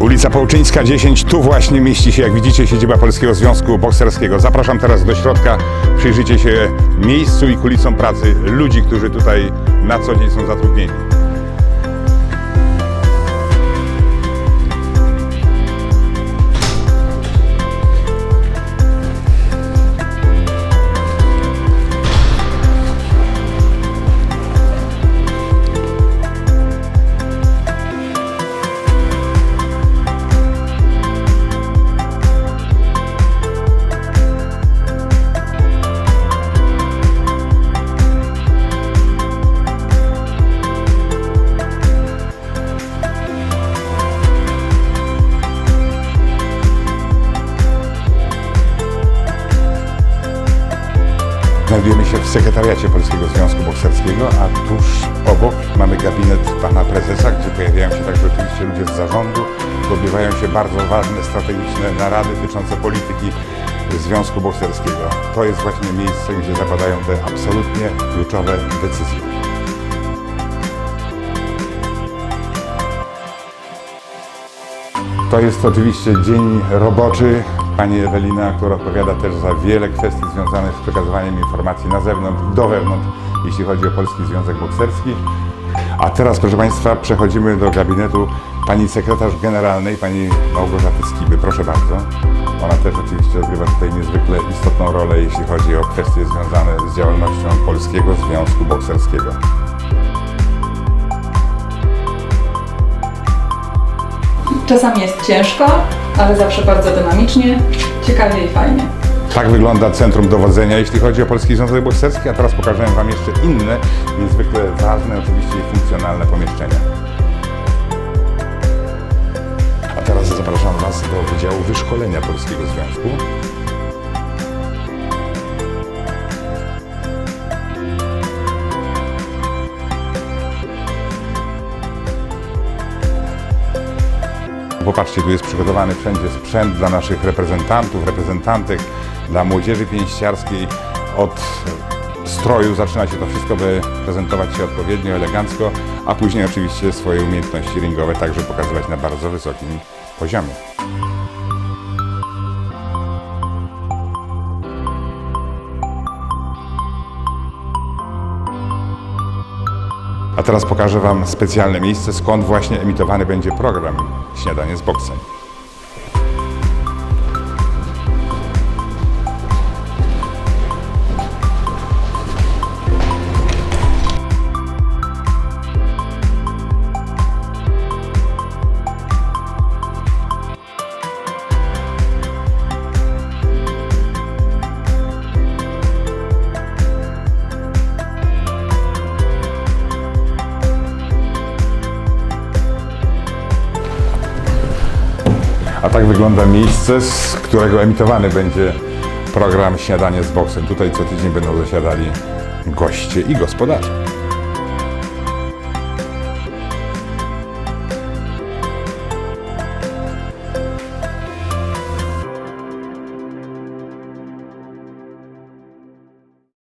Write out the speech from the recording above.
Ulica Połczyńska 10, tu właśnie mieści się, jak widzicie, siedziba Polskiego Związku Bokserskiego. Zapraszam teraz do środka, przyjrzyjcie się miejscu i kulisom pracy ludzi, którzy tutaj na co dzień są zatrudnieni. Znajdujemy się w sekretariacie Polskiego Związku Bokserskiego, a tuż obok mamy gabinet pana prezesa, gdzie pojawiają się także oczywiście ludzie z zarządu, odbywają się bardzo ważne, strategiczne narady dotyczące polityki Związku Bokserskiego. To jest właśnie miejsce, gdzie zapadają te absolutnie kluczowe decyzje. To jest oczywiście dzień roboczy pani Ewelina, która odpowiada też za wiele kwestii związanych z przekazywaniem informacji na zewnątrz, do wewnątrz, jeśli chodzi o Polski Związek Bokserski. A teraz, proszę Państwa, przechodzimy do gabinetu pani sekretarz generalnej, pani Małgorzaty Skiby. Proszę bardzo. Ona też oczywiście odgrywa tutaj niezwykle istotną rolę, jeśli chodzi o kwestie związane z działalnością Polskiego Związku Bokserskiego. Czasami jest ciężko, ale zawsze bardzo dynamicznie, ciekawie i fajnie. Tak wygląda centrum dowodzenia, jeśli chodzi o Polski Związek Bokserski, a teraz pokażę Wam jeszcze inne, niezwykle ważne oczywiście funkcjonalne pomieszczenia. A teraz zapraszam Was do Wydziału Wyszkolenia Polskiego Związku. Popatrzcie, tu jest przygotowany wszędzie sprzęt dla naszych reprezentantów, reprezentantek, dla młodzieży pięściarskiej. Od stroju zaczyna się to wszystko, by prezentować się odpowiednio, elegancko, a później oczywiście swoje umiejętności ringowe także pokazywać na bardzo wysokim poziomie. A teraz pokażę Wam specjalne miejsce, skąd właśnie emitowany będzie program Śniadanie z boksem. Tak wygląda miejsce, z którego emitowany będzie program Śniadanie z boksem. Tutaj co tydzień będą zasiadali goście i gospodarze.